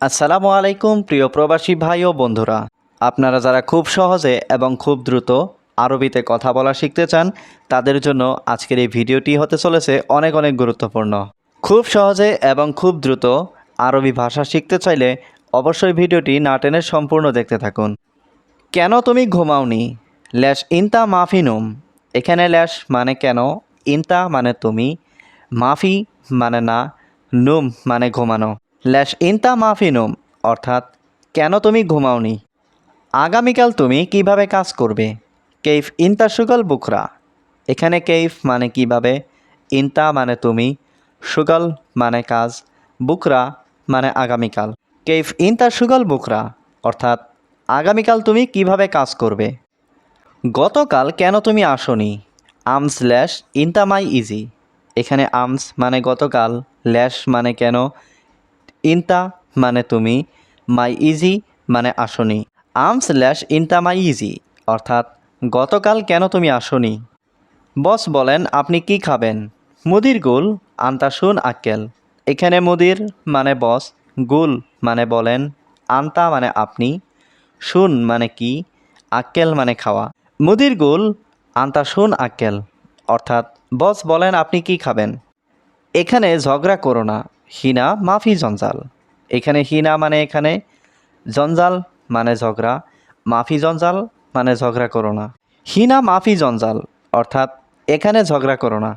আসসালামু আলাইকুম, প্রিয় প্রবাসী ভাই ও বন্ধুরা। আপনারা যারা খুব সহজে এবং খুব দ্রুত আরবিতে কথা বলা শিখতে চান, তাদের জন্য আজকের এই ভিডিওটি হতে চলেছে অনেক অনেক গুরুত্বপূর্ণ। খুব সহজে এবং খুব দ্রুত আরবি ভাষা শিখতে চাইলে অবশ্যই ভিডিওটি না টেনে সম্পূর্ণ দেখতে থাকুন। কেন তুমি ঘুমাওনি? ল্যাশ ইনতা মাফিনুম। এখানে ল্যাশ মানে কেন? ইনতা মানে তুমি, মাফি মানে না, নুম মানে ঘুমানো। ল্যাশ ইনতা মাফিনুম অর্থাৎ কেন তুমি ঘুমাওনি? আগামীকাল তুমি কীভাবে কাজ করবে? কেইফ ইনতা সুগল বুকরা এখানে কেইফ মানে কীভাবে? ইনতা মানে তুমি, সুগল মানে কাজ বুকরা মানে আগামীকাল। কেইফ ইনতা সুগল বুকরা অর্থাৎ আগামীকাল তুমি কীভাবে কাজ করবে? গতকাল কেন তুমি আসনি? আমস ল্যাশ ইনতামাই ইজি। এখানে আমস মানে গতকাল, ল্যাশ মানে কেন? ইনতা মানে তুমি, মাই ইজি মানে আসনি। আমস ল্যাশ ইনতামাই ইজি, অর্থাৎ গতকাল কেন তুমি আসনি? বস বলেন, আপনি কি খাবেন? মুদির গুল আন্তা শুন আক্কেল। এখানে মুদির মানে বস, গুল মানে বলেন, আন্তা মানে আপনি, শুন মানে কি, আক্কেল মানে খাওয়া। মুদির গুল আন্তা শুন আক্কেল, অর্থাৎ বস বলেন, আপনি কি খাবেন? এখানে ঝগড়া করো না। হিনা, মাফি, জঞ্জাল। এখানে হিনা মানে এখানে, জঞ্জাল মানে ঝগড়া, মাফি, জঞ্জাল মানে ঝগড়া করো না। হিনা, মাফি, জঞ্জাল, অর্থাৎ এখানে ঝগড়া করো না।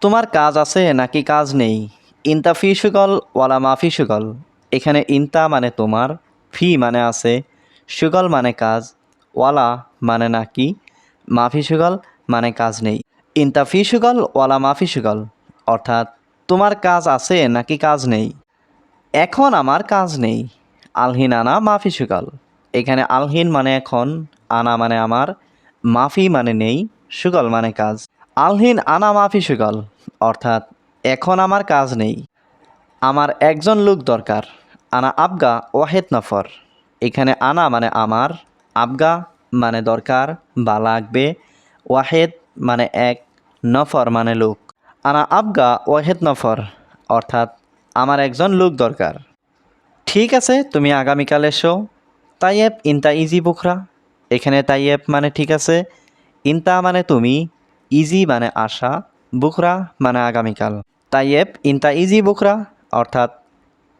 তোমার কাজ আছে নাকি কাজ নেই? ইনতা ফি সুগল, ওয়ালা মাফি সুগল। এখানে ইনতা মানে তোমার, ফি মানে আছে, সুগল মানে কাজ, ওয়ালা মানে নাকি, মাফি সুগল মানে কাজ নেই। ইনতা ফি সুগল, ওয়ালা মাফি সুগল, অর্থাৎ তোমার কাজ আছে নাকি কাজ নেই? এখন আমার কাজ নেই। আলহিন আনা মাফি সুগল এখানে আলহিন মানে এখন, আনা মানে আমার, মাফি মানে নেই সুগল মানে কাজ। আলহিন আনা মাফি সুগল অর্থাৎ এখন আমার কাজ নেই। আমার একজন লোক দরকার, আনা আবগা ওয়াহেদ নফর। এখানে আনা মানে আমার, আবগা মানে দরকার, বা লাগবে, ওয়াহেদ মানে এক, নফর মানে লোক। আনা আবগা ওয়াহেদ নফর, অর্থাৎ আমার একজন লোক দরকার। ঠিক আছে, তুমি আগামীকাল এসো। তাইয়েব ইনতা ইজি বুখরা। এখানে তাইয়েব মানে ঠিক আছে, ইনতা মানে তুমি, ইজি মানে আশা, বুখরা মানে আগামীকাল। তাইয়েব ইনতা ইজি বুখরা, অর্থাৎ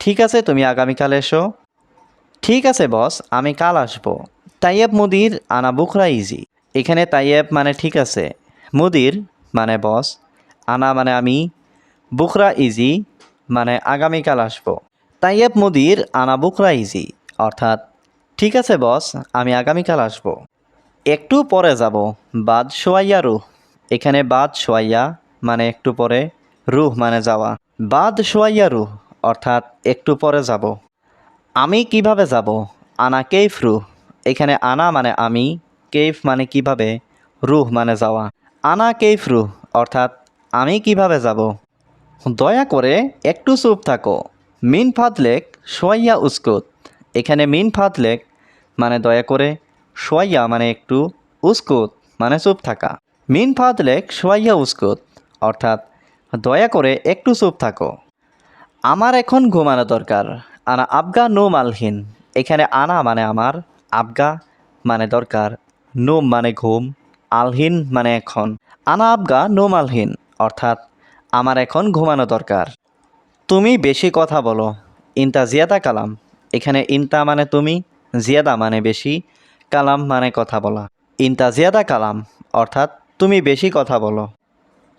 ঠিক আছে, তুমি আগামীকাল এসো। ঠিক আছে, বস, আমি কাল আসব। তাইয়েব মুদির আনা বুখরা ইজি। এখানে তাইয়েব মানে ঠিক আছে, মুদির মানে বস আনা মানে আমি, বুখরা ইজি মানে আগামীকাল আসব। তাইয়েব মুদির, আনা বুখরা ইজি, অর্থাৎ, ঠিক আছে বস, আমি আগামীকাল আসব। একটু পরে যাব, বাদ সোয়াইয়া রুহ। এখানে বাদ সোয়াইয়া মানে একটু পরে, রুহ মানে যাওয়া। বাদ সোয়াইয়া রুহ, অর্থাৎ, একটু পরে যাব। আমি কীভাবে যাব? আনা কেইফ রুহ? এখানে আনা মানে আমি, কেইফ মানে কীভাবে? রুহ মানে যাওয়া। আনা কেইফ রুহ, অর্থাৎ আমি কীভাবে যাব? দয়া করে একটু চুপ থাকো। মিন ফাদলেক সোয়াইয়া উস্কুত। এখানে মিন ফাদলেক মানে দয়া করে সোয়াইয়া মানে একটু উস্কুত মানে চুপ থাকা। মিন ফাদলেক সোয়াইয়া উস্কুত, অর্থাৎ দয়া করে একটু চুপ থাকো। আমার এখন ঘুমানো দরকার। আনা আবগা নো মালহীন। এখানে আনা মানে আমার, আবগা মানে দরকার। নোম মানে ঘুম, আলহীন মানে এখন। আনা আবগা নোম আলহিন অর্থাৎ আমার এখন ঘুমানো দরকার। তুমি বেশি কথা বলো, ইনতা জিয়াদা কালাম। এখানে ইনতা মানে তুমি, জিয়াদা মানে বেশি, কালাম মানে কথা বলা। ইনতা জিয়াদা কালাম, অর্থাৎ তুমি বেশি কথা বলো।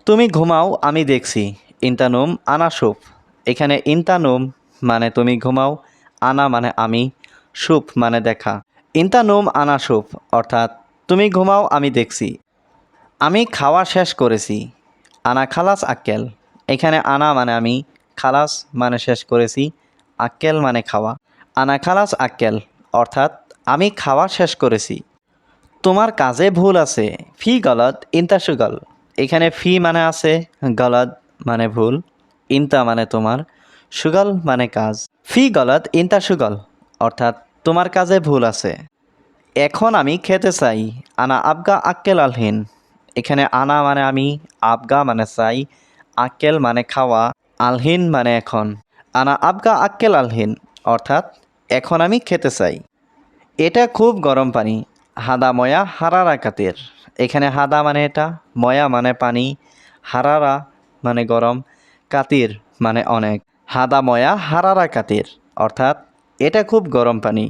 তুমি ঘুমাও, আমি দেখছি। ইন্তানুম আনা সুপ। এখানে ইন্তানুম মানে তুমি ঘুমাও, আনা মানে আমি, সুপ মানে দেখা। ইন্তানুম আনা সুপ, অর্থাৎ তুমি ঘুমাও, আমি দেখছি। আমি খাওয়া শেষ করেছি আনা খালাস আক্কেল। এখানে আনা মানে আমি, খালাস মানে শেষ করেছি, আক্কেল মানে খাওয়া। আনা খালাস আক্কেল, অর্থাৎ আমি খাওয়া শেষ করেছি। তোমার কাজে ভুল আছে, ফি গলত ইন্তা সুগল। এখানে ফি মানে আছে গলত মানে ভুল, ইন্তা মানে তোমার, সুগল মানে কাজ। ফি গলত ইন্তা সুগল, অর্থাৎ তোমার কাজে ভুল আছে। এখন আমি খেতে চাই, আনা আবগা আক্কেল আলহিন। এখানে আনা মানে আমি, আবগা মানে চাই, আক্কেল মানে খাওয়া, আলহিন মানে এখন। আনা আবগা, আক্কেল, আলহিন, অর্থাৎ এখন আমি খেতে চাই। এটা খুব গরম পানি, হাদা ময়া হারারা কাতের। এখানে হাদা মানে এটা, ময়া মানে পানি, হারারা মানে গরম, কাতির মানে অনেক। হাদা ময়া হারারা কাতির, অর্থাৎ এটা খুব গরম পানি।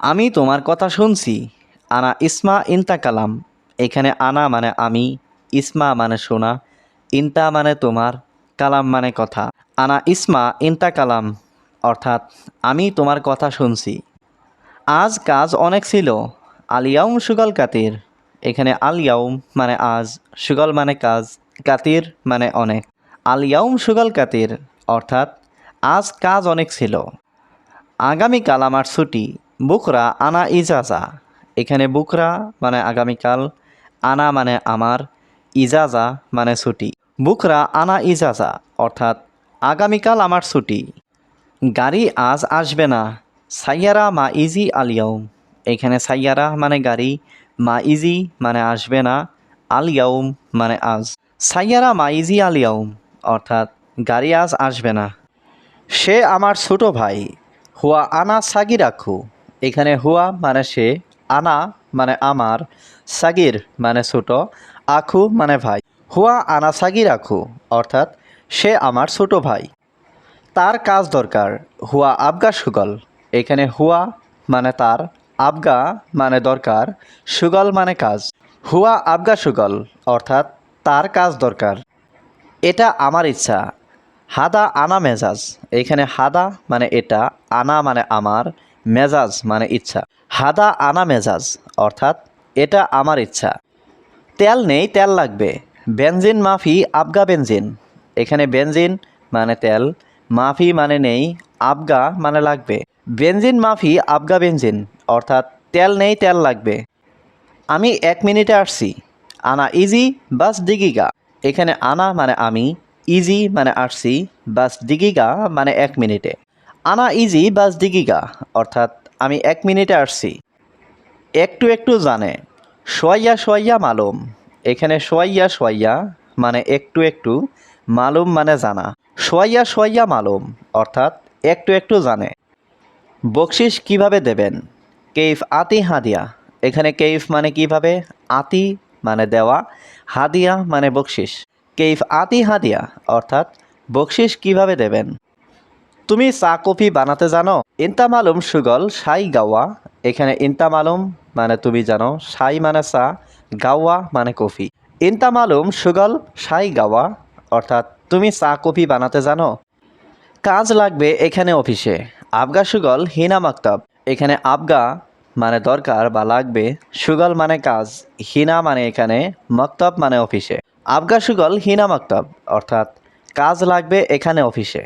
আমি তোমার কথা শুনছি, আনা ইসমা ইনতা কালাম। এখানে আনা মানে আমি, ইসমা মানে শোনা, ইন্তা মানে তোমার, কালাম মানে কথা। আনা ইসমা, ইনতা কালাম, অর্থাৎ আমি তোমার কথা শুনছি। আজ কাজ অনেক ছিল আলিয়াউম সুগল কাতির। এখানে আলিয়াউম মানে আজ, সুগল মানে কাজ, কাতির মানে অনেক। আলিয়াউম সুগল কাতির, অর্থাৎ আজ কাজ অনেক ছিল। আগামী আগামীকাল আমার ছুটি, বুকরা আনা ইজাজা। এখানে বুকরা মানে আগামীকাল আনা মানে আমার, ইজাজা মানে ছুটি। বুকরা আনা ইজাজা, অর্থাৎ আগামীকাল আমার ছুটি। গাড়ি আজ আসবে না, সাইয়ারা মা ইজি আলিয়াউম এখানে সাইয়ারা মানে গাড়ি, মা ইজি মানে আসবে না আলিয়াউম মানে আজ। সাইয়ারা মা ইজি আলিয়াউম অর্থাৎ গাড়ি আজ আসবে না। সে আমার ছোট ভাই, হুয়া আনা সাগির রাখু এখানে হুয়া মানে সে, আনা মানে আমার সাগির মানে ছোট, আখু মানে ভাই। হুয়া আনা সাগির আখু, অর্থাৎ সে আমার ছোট ভাই। তার কাজ দরকার, হুয়া আবগা সুগল। এখানে হুয়া মানে তার, আবগা মানে দরকার, সুগল মানে কাজ। হুয়া আবগা সুগল, অর্থাৎ তার কাজ দরকার। এটা আমার ইচ্ছা। হাদা আনা মেজাজ। এখানে হাদা মানে এটা, আনা মানে আমার, মেজাজ মানে ইচ্ছা। হাদা আনা মেজাজ, অর্থাৎ এটা আমার ইচ্ছা। তেল নেই, তেল লাগবে। বেনজিন মাফি আবগা বেনজিন। এখানে বেনজিন মানে তেল, মাফি মানে নেই, আবগা মানে লাগবে। বেনজিন মাফি, আবগা বেনজিন, অর্থাৎ তেল নেই, তেল লাগবে। আমি এক মিনিটে আসছি। আনা ইজি, বাস দিগিগা। এখানে আনা মানে আমি, ইজি মানে আসছি, বাস দিগিগা মানে এক মিনিটে। আনা ইজি, বাস দিগিগা, অর্থাৎ আমি এক মিনিটে আসছি। একটু একটু জানে। সোয়াইয়া সোয়াইয়া মালুম। এখানে সোয়াইয়া সোয়াইয়া মানে একটু একটু, মালুম মানে জানা। সোয়াইয়া সোয়াইয়া মালুম, অর্থাৎ একটু একটু জানে। বকশিস কীভাবে দেবেন? কেইফ আতি হাদিয়া। এখানে কেইফ মানে কীভাবে? আতি মানে দেওয়া, হাদিয়া মানে বকশিস কেইফ আতি হাদিয়া, অর্থাৎ বকশিস কীভাবে দেবেন? তুমি চা কফি বানাতে জানো? ইন্তা মালুম সুগল সাই গাওয়া এখানে ইন্তা মালুম মানে তুমি জানো সাই মানে চা, গাওয়া মানে কফি। ইন্তা মালুম সুগল সাই গাওয়া, অর্থাৎ তুমি চা, কফি বানাতে জানো। কাজ লাগবে এখানে অফিসে। আবগা সুগল, হিনা মাকতাব। এখানে আবগা মানে দরকার বা লাগবে, সুগল মানে কাজ, হিনা মানে এখানে, মক্তব মানে অফিসে। আবগা সুগল, হিনা মক্তব, অর্থাৎ কাজ লাগবে এখানে অফিসে।